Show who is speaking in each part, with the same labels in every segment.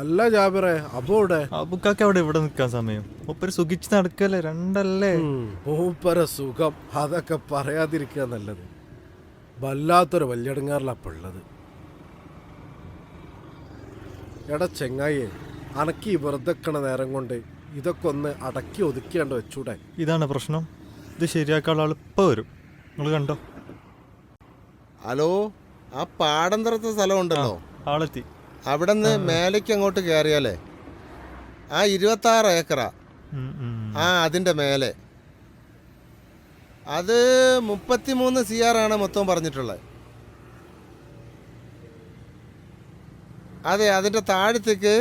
Speaker 1: അല്ല ജാബിറെ അപ്പൊ ഇവിടെ
Speaker 2: അബുക്കാക്ക് അവിടെ ഇവിടെ നിൽക്കാൻ സമയം. ഒപ്പര് സുഖിച്ച് നടക്കല്ലേ? രണ്ടല്ലേ?
Speaker 1: മൂപ്പര സുഖം. അതൊക്കെ പറയാതിരിക്കുക നല്ലത്. വല്ലാത്തൊരു വല്യടങ്ങാറിലപ്പുള്ളത് എടാ ചെങ്ങായിയെ അനക്ക് ഈ വെറുതെക്കണ നേരം കൊണ്ട് ഇതൊക്കെ ഒന്ന് അടക്കി ഒതുക്കിയാണ്ട് വെച്ചൂടെ?
Speaker 2: ഇതാണ് പ്രശ്നം. ഇത് ശരിയാക്കാനുള്ള ആൾ ഇപ്പൊ വരും. നിങ്ങൾ കണ്ടോ?
Speaker 3: ഹലോ ആ പാടം തറത്ത സ്ഥലം ഉണ്ടല്ലോ
Speaker 2: ആളെത്തി.
Speaker 3: അവിടെ നിന്ന് മേലേക്ക് അങ്ങോട്ട് കയറിയാലേ ആ ഇരുപത്താറ് ഏക്കറാ.
Speaker 2: ഉം, ഉം.
Speaker 3: ആ അതിന്റെ മേലെ. അത് മുപ്പത്തിമൂന്ന് സി ആർ ആണ് മൊത്തം പറഞ്ഞിട്ടുള്ളത്. അതെ അതിന്റെ താഴത്തേക്ക്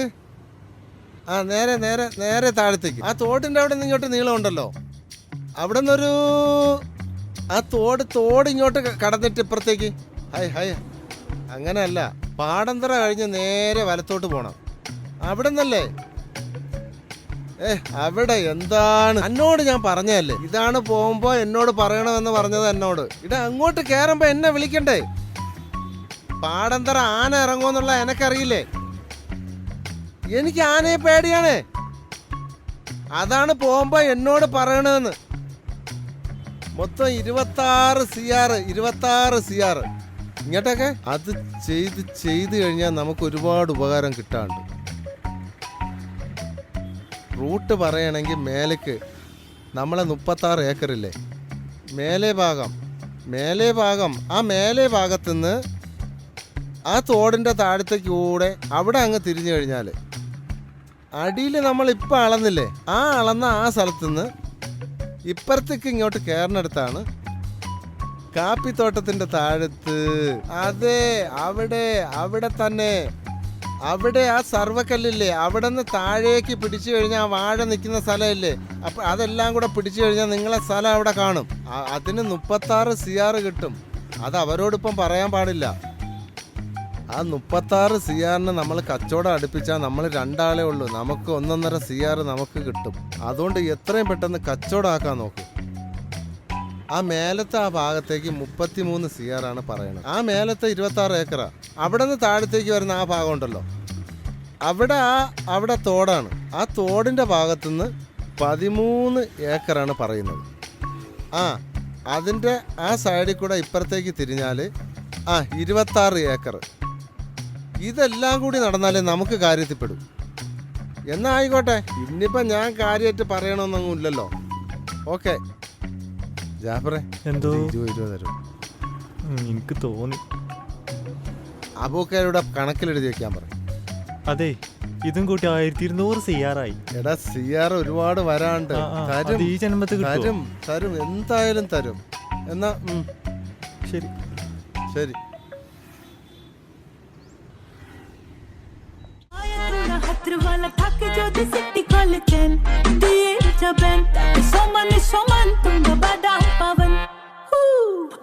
Speaker 3: ആ നേരെ നേരെ നേരെ താഴത്തേക്ക്. ആ തോട്ടിന്റെ അവിടെ നിന്ന് ഇങ്ങോട്ട് നീളം ഉണ്ടല്ലോ അവിടെ നിന്നൊരു ആ തോട് തോട് ഇങ്ങോട്ട് കടന്നിട്ട് ഇപ്പുറത്തേക്ക്. ഹൈ ഹൈ. അങ്ങനെയല്ല പാടന്തറ കഴിഞ്ഞ് നേരെ വലത്തോട്ട് പോണം. അവിടെ നിന്നല്ലേ ഏ അവിടെ എന്താണ്? എന്നോട് ഞാൻ പറഞ്ഞല്ലേ ഇതാണ് പോകുമ്പോ എന്നോട് പറയണമെന്ന് പറഞ്ഞത് എന്നോട്. ഇട അങ്ങോട്ട് കേറുമ്പോ എന്നെ വിളിക്കണ്ടേ? പാടന്തറ ആന ഇറങ്ങുമെന്നുള്ള എനക്കറിയില്ലേ? എനിക്ക് ആനയെ പേടിയാണേ. അതാണ് പോകുമ്പോ എന്നോട് പറയണമെന്ന് മൊത്തം ഇരുപത്താറ് സി ആർ ഇരുപത്താറ് സി ആർ ഇങ്ങോട്ടൊക്കെ? അത് ചെയ്ത് ചെയ്ത് കഴിഞ്ഞാൽ നമുക്ക് ഒരുപാട് ഉപകാരം കിട്ടാണ്ട്. റൂട്ട് പറയണമെങ്കിൽ മേലേക്ക് നമ്മളെ മുപ്പത്താറ് ഏക്കറില്ലേ? മേലെ ഭാഗം മേലെ ഭാഗം. ആ മേലെ ഭാഗത്തുനിന്ന് ആ തോടിന്റെ താഴത്തേക്ക് കൂടെ അവിടെ അങ്ങ് തിരിഞ്ഞു കഴിഞ്ഞാൽ അടിയിൽ നമ്മൾ ഇപ്പം അളന്നില്ലേ? ആ അളന്ന ആ സ്ഥലത്തുനിന്ന് ഇപ്പുറത്തേക്ക് ഇങ്ങോട്ട് കയറിനടുത്താണ് കാപ്പിത്തോട്ടത്തിന്റെ താഴത്ത്. അതെ അവിടെ അവിടെ തന്നെ. അവിടെ ആ സർവക്കല്ലില്ലേ അവിടെ നിന്ന് താഴേക്ക് പിടിച്ചു കഴിഞ്ഞാൽ ആ വാഴ നിൽക്കുന്ന സ്ഥലമില്ലേ? അപ്പൊ അതെല്ലാം കൂടെ പിടിച്ചു കഴിഞ്ഞാൽ നിങ്ങളെ സ്ഥലം അവിടെ കാണും. അതിന് മുപ്പത്താറ് സി ആർ കിട്ടും. അത് അവരോടിപ്പം പറയാൻ പാടില്ല. ആ മുപ്പത്താറ് സി ആറിന് നമ്മൾ കച്ചവടം അടുപ്പിച്ചാൽ നമ്മൾ രണ്ടാളേ ഉള്ളൂ. നമുക്ക് ഒന്നൊന്നര സി ആർ നമുക്ക് കിട്ടും. അതുകൊണ്ട് എത്രയും പെട്ടെന്ന് കച്ചവടമാക്കാൻ നോക്കും. ആ മേലത്തെ ആ ഭാഗത്തേക്ക് മുപ്പത്തിമൂന്ന് സി ആണ് പറയുന്നത് ആ മേലത്തെ ഇരുപത്തി ആറ് ഏക്കറാ. അവിടെ നിന്ന് താഴത്തേക്ക് വരുന്ന ആ ഭാഗം ഉണ്ടല്ലോ. അവിടെ ആ അവിടെ തോടാണ്. ആ തോടിന്റെ ഭാഗത്തുനിന്ന് പതിമൂന്ന് ഏക്കറാണ് പറയുന്നത്. ആ അതിന്റെ ആ സൈഡിൽ കൂടെ ഇപ്പുറത്തേക്ക് തിരിഞ്ഞാൽ ആ ഇരുപത്താറ് ഏക്കർ ഇതെല്ലാം കൂടി നടന്നാലേ നമുക്ക് കാര്യത്തിൽപ്പെടും. എന്നാ ആയിക്കോട്ടെ ഇന്നിപ്പം ഞാൻ കാര്യമായിട്ട് പറയണമെന്നൊന്നും ഇല്ലല്ലോ ഓക്കെ. ജാഫറെ
Speaker 2: എന്തോ?
Speaker 3: ഇരുപത് തരും
Speaker 2: എനിക്ക് തോന്നി.
Speaker 3: അബൂക്കാരുടെ കണക്കിലെഴുതി വെക്കാൻ പറ.
Speaker 2: അതെ ഇതും കൂട്ടി ആയിരത്തി ഇരുന്നൂറ് സിയാറായി.
Speaker 3: എടാ സിയാർ ഒരുപാട് വരാണ്ട്. തരും
Speaker 2: ഈ ജന്മത്തിൽ
Speaker 3: തരും തരും എന്തായാലും തരും. എന്നാ
Speaker 2: ശരി.
Speaker 3: ശരി.
Speaker 4: হাতের বেলা থাকে যদি সিটি কলে চেন দিয়ে যাবেন তাতে সমানে সমান তোমরা বাদাম পাবেন হু,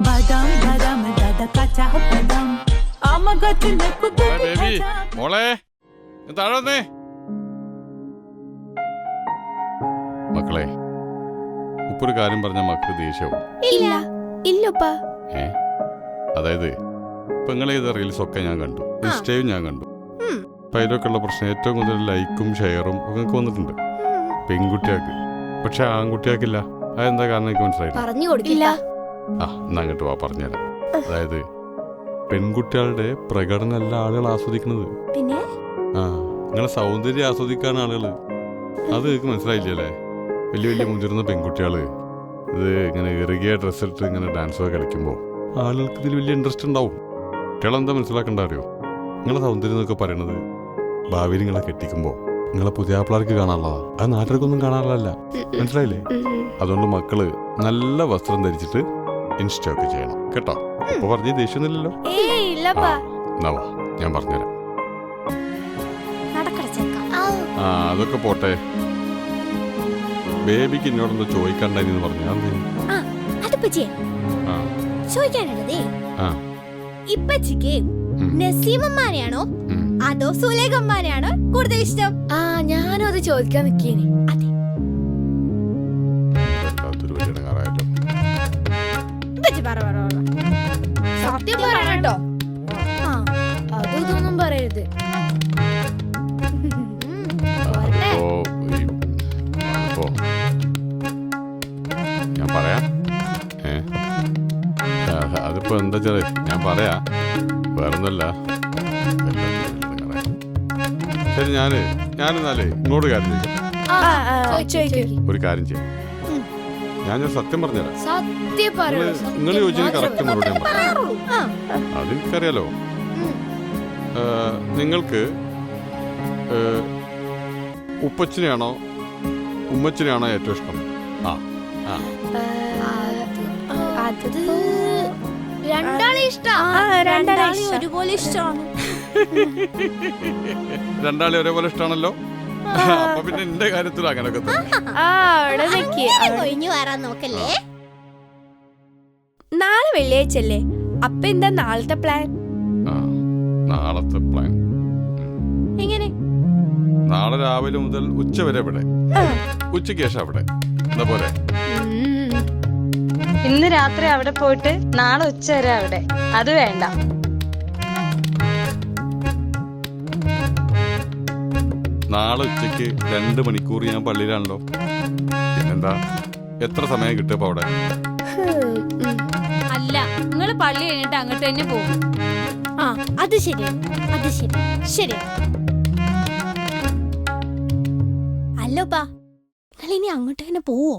Speaker 4: বাদাম বাদাম দাদা কাঁচা বাদাম আমার গাছে লেবু
Speaker 5: മോളെ ബേബി മോളെ നീ താഴെ വന്നേ മക്കളെ ഉപ്പൊരു കാര്യം പറഞ്ഞ മക്കൾ ദേഷ്യവും
Speaker 6: ഇല്ല ഇല്ലപ്പാ
Speaker 5: ഏ അതായത് ഇപ്പൊ നിങ്ങൾ ചെയ്ത റീൽസ് ഒക്കെ ഞാൻ കണ്ടു ഇൻസ്റ്റയും ഞാൻ കണ്ടു
Speaker 6: ഉം.
Speaker 5: അപ്പൊ അതിലൊക്കെയുള്ള പ്രശ്നം. ഏറ്റവും കൂടുതൽ ലൈക്കും ഷെയറും ഒക്കെ വന്നിട്ടുണ്ട്. പെൺകുട്ടിയാക്ക് പക്ഷെ ആൺകുട്ടിയാക്കില്ല അതെന്താ കാരണം എനിക്ക് മനസ്സിലായില്ല.
Speaker 6: പറഞ്ഞു കൊടുക്കില്ല
Speaker 5: ആ എന്നാ അങ്ങോട്ട് വാ പറഞ്ഞുതരാം. അതായത് പെൺകുട്ടികളുടെ പ്രകടനം എല്ലാ ആളുകൾ ആസ്വദിക്കുന്നത്.
Speaker 6: പിന്നെ?
Speaker 5: ആ നിങ്ങളെ സൗന്ദര്യം ആസ്വദിക്കാണ് ആളുകൾ. അത് എനിക്ക് മനസ്സിലായില്ലല്ലേ വലിയ വലിയ മുതിർന്ന പെൺകുട്ടികൾ ഇത് ഇങ്ങനെ ഇറുകിയ ഡ്രസ്സ് ഇട്ട് ഇങ്ങനെ ഡാൻസ് ഒക്കെ കളിക്കുമ്പോൾ ആളുകൾക്ക് ഇതിൽ വലിയ ഇൻട്രസ്റ്റ് ഉണ്ടാവും. കുട്ടികളെന്താ മനസ്സിലാക്കണ്ട അറിയോ? നിങ്ങളെ സൗന്ദര്യം എന്നൊക്കെ പറയണത് ഭാവിയിൽ നിങ്ങളെ കെട്ടിക്കുമ്പോൾ നിങ്ങളെ പുതിയ ആപ്പിളാർക്ക് കാണാനുള്ളതാ. അത് നാട്ടുകാർക്കൊന്നും കാണാനുള്ളതല്ല. മനസ്സിലായില്ലേ? അതുകൊണ്ട് മക്കൾ നല്ല വസ്ത്രം ധരിച്ചിട്ട് ഇൻസ്റ്റ ഒക്കെ ചെയ്യണം. കേട്ടോ? അപ്പൊ പറഞ്ഞ ദേഷ്യമൊന്നുമില്ലല്ലോ എന്നാ ഞാൻ പറഞ്ഞുതരാം. ആ അതൊക്കെ പോട്ടെ. ബേബിക്ക് എന്നോടൊന്ന് ചോദിക്കണ്ടെന്ന് പറഞ്ഞു. ആ.
Speaker 6: ചോദിക്കാനുള്ളതേ.
Speaker 5: ആ.
Speaker 6: ഇപ്പച്ചിക്ക്. നസീമമ്മാനെയാണോ. അതോ സുലേഖമ്മാനെയാണോ കൂടുതൽ ഇഷ്ടം? ആ ഞാനും അത് ചോദിക്കാൻ നിക്കേനെ. അതെ. ഇപ്പച്ചി പറ പറ. സത്യം പറയണം കേട്ടോ. ആ അതും ഇതൊന്നും പറയരുത്.
Speaker 5: ഇടങ്ങാറായി. ശരി ഞാൻ ഞാനെന്നാലേ ഇങ്ങോട്ട് കാര്യം
Speaker 6: ആ, ആ,
Speaker 5: ഒരു കാര്യം ചെയ്യാം. ഞാൻ ഞാൻ സത്യം പറഞ്ഞുതരാം.
Speaker 6: സത്യം പറയൂ
Speaker 5: നിങ്ങൾ ചോദിച്ചതിന് കറക്റ്റ് മറുപടി ഞാൻ പറയാം.
Speaker 6: ആ.
Speaker 5: അതെനിക്കറിയാലോ. ഏ, നിങ്ങൾക്ക് ഉപ്പച്ചനെയാണോ ഉമ്മച്ചനെയാണോ ഉമ്മച്ചിനെയാണോ ഏറ്റവും ഇഷ്ടം? ആ ആ
Speaker 6: അത് രണ്ടാളെ ഇഷ്ടം. രണ്ടാളെ ഒരുപോലെ ഇഷ്ടമാണ്
Speaker 5: രണ്ടാളെ ഒരേപോലെ ഇഷ്ടമാണല്ലോ അപ്പൊ പിന്നെ എന്റെ കാര്യത്തിൽ അങ്ങനെയൊക്കെ തന്നെ.
Speaker 6: ഒഴിഞ്ഞു വരാൻ നോക്കല്ലേ?
Speaker 7: നാളെ വെള്ളിയാഴ്ചല്ലേ അപ്പൊ എന്താ നാളത്തെ പ്ലാൻ
Speaker 5: ആ നാളത്തെ പ്ലാൻ
Speaker 7: എങ്ങനെ?
Speaker 5: നാളെ രാവിലെ മുതൽ ഉച്ച വരെ ഇവിടെ. ഉച്ചയ്ക്ക് ശേഷം അവിടെ. എന്താ പോലെ.
Speaker 8: ഇന്ന് രാത്രി അവിടെ പോയിട്ട് നാളെ ഉച്ച വരെ അവിടെ. അത് വേണ്ട.
Speaker 5: നാളെ ഉച്ചയ്ക്ക് രണ്ട് മണിക്കൂർ ഞാൻ പള്ളിയിലാണല്ലോ. എന്താ എത്ര സമയം കിട്ടും അവിടെ?
Speaker 7: അല്ല നിങ്ങൾ പള്ളി കഴിഞ്ഞിട്ട് അങ്ങോട്ട് തന്നെ പോകും
Speaker 6: ആ അത് ശരി അത് ശരി ശരി. അല്ലോപ്പാ നിങ്ങൾ ഇനി അങ്ങോട്ട് തന്നെ പോവോ?